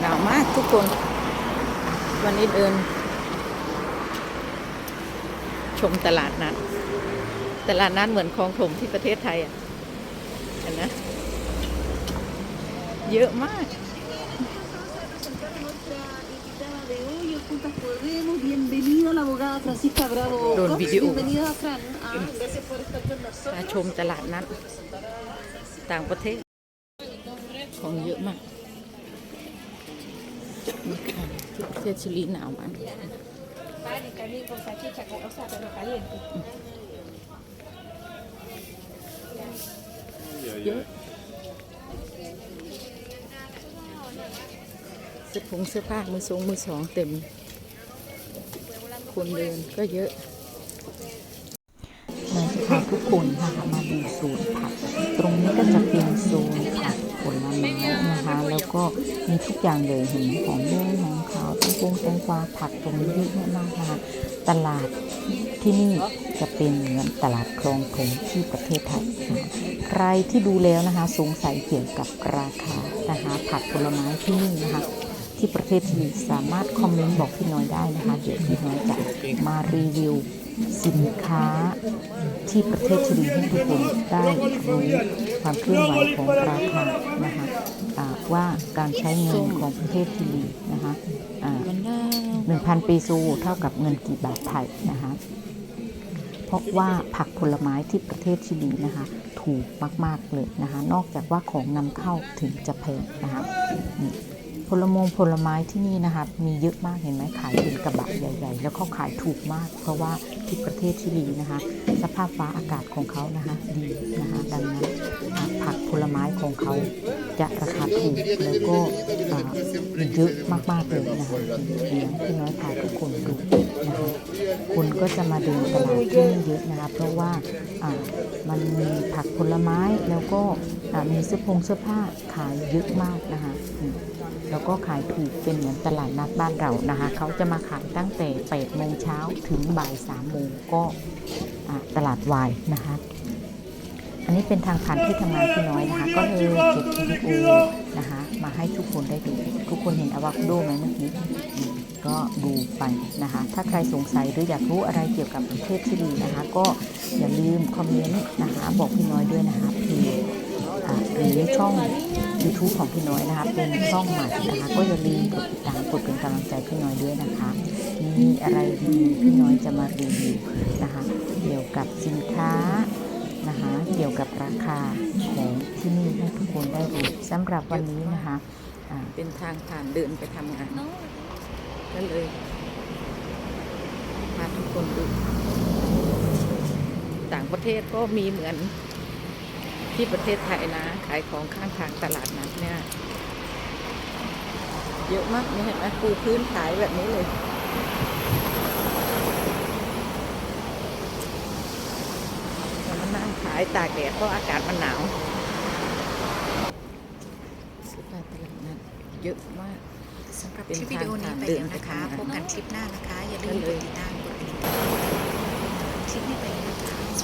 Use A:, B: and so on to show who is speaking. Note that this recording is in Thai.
A: หนาวมากทุกคน วันนี้เดิน ชมตลาดนัดตลาดนัดเหมือนคลองถมที่ประเทศไทยอะเห็นนะ เยอะมาก Bienvenido a ชมตลาดนัดต่างประเทศของเยอะมาก เทศชิลีหนาวมาก
B: Vale, también con salchicha, con, o sea, pero caliente.
A: เยอะเสื้อผงเสื้อผ้ามือสองมือสองเต็ม คนเดินก็เยอะเราจะพาทุกคนนะคะ ก็มีทุกอย่างเลยเห็นหอมแดงหอมขาวแตงกวงแตงกวาผักตรงนี้เยอะมากนะคะตลาดที่นี่จะเป็นเหมือนตลาดคลองถมที่ประเทศไทยใครที่ดูแล้วนะคะสงสัยเกี่ยวกับราคานะคะผักผลไม้ที่นี่นะคะที่ประเทศที่สามารถคอมเมนต์บอกพี่น้อยได้นะคะเดี๋ยวพี่น้อยจะมารีวิวสินค้าที่ประเทศชิลีให้ทุกคนได้รู้ความเคลื่อนไหวของราคานะคะ ว่าการใช้เงินของประเทศชิลีนะคะอ่า1,000ปีซูเท่ากับเงินกี่บาทไทยนะคะเพราะว่าผักผลไม้ที่ประเทศชิลีนะคะ ถูกมาก ๆ เลยนะคะ นอกจากว่าของนำเข้าถึงจะแพงนะคะผลมงผลไม้ที่นี่นะคะมีเยอะมากเห็นไหมขายเป็นกระบะใหญ่ ๆ แล้วเขาขายถูกมาก เพราะว่าที่ประเทศชิลีนะคะ สภาพฟ้าอากาศของเขานะคะดีนะคะดังนั้นผักผลไม้ของเขา จะราคาถูกแล้วก็เยอะมากๆเลยนะคะเดี๋ยวพี่น้อยพาทุกคนดูนะคะคนก็จะมาเดินตลาดที่นี่เยอะนะคะเพราะว่ามันมีผักผลไม้แล้วก็มีเสื้อผงเสื้อผ้าขายเยอะมากนะคะแล้วก็ขายถูกเป็นเหมือนตลาดนัดบ้านเรานะคะเขาจะมาขายตั้งแต่8โมงเช้าถึงบ่าย3โมงก็ตลาดวายนะคะ อันนี้เป็นทางผ่านที่ทำงานพี่น้อยนะคะ ก็เลยเก็บวิดีโอนะคะ มาให้ทุกคนได้ดู ทุกคนเห็นอวาคาโดไหมเมื่อกี้ก็ดูไปนะคะ ถ้าใครสงสัยหรืออยากรู้อะไรเกี่ยวกับประเทศชิลีนะคะ ก็อย่าลืมคอมเมนต์นะคะ บอกพี่น้อยด้วยนะคะเพจอ่หรือช่อง YouTube ของพี่น้อยนะคะ เป็นช่องใหม่นะคะ ก็อย่าลืมกดติดตามกดเป็นกำลังใจพี่น้อยด้วยนะคะ มีอะไรดีพี่น้อยจะมารีวิวนะคะ เกี่ยวกับสินค้า นะคะ เกี่ยวกับราคาของที่นี่ให้ทุกคนได้รู้สำหรับวันนี้นะคะอ่าเป็นทางผ่านเดินไปทำงานก็เลยพาทุกคนดูต่างประเทศก็มีเหมือนที่ประเทศไทยนะ ขายของข้างทางตลาดนัดเนี่ย เยอะมากนี่เห็นไหมปูพื้นขายแบบนี้เลย แล้วมานั่งขาย ตากแดดเพราะอากาศมันหนาวเสื้อผ้าตลาดนัดเยอะมาก
C: สำหรับ
A: เป็น
C: คลิปวิดีโอนี้
A: ทาง
C: ไป
A: เดิ
C: แล้ว
A: นไป
C: นะคะ
A: ทำงาน
C: พบกันคลิปหน้านะคะ อย่าลืม
A: ได้
C: ก
A: เล
C: ด
A: ย
C: ติดตามกดกระดิ่งคลิปนี้ไปแล้วนะคะ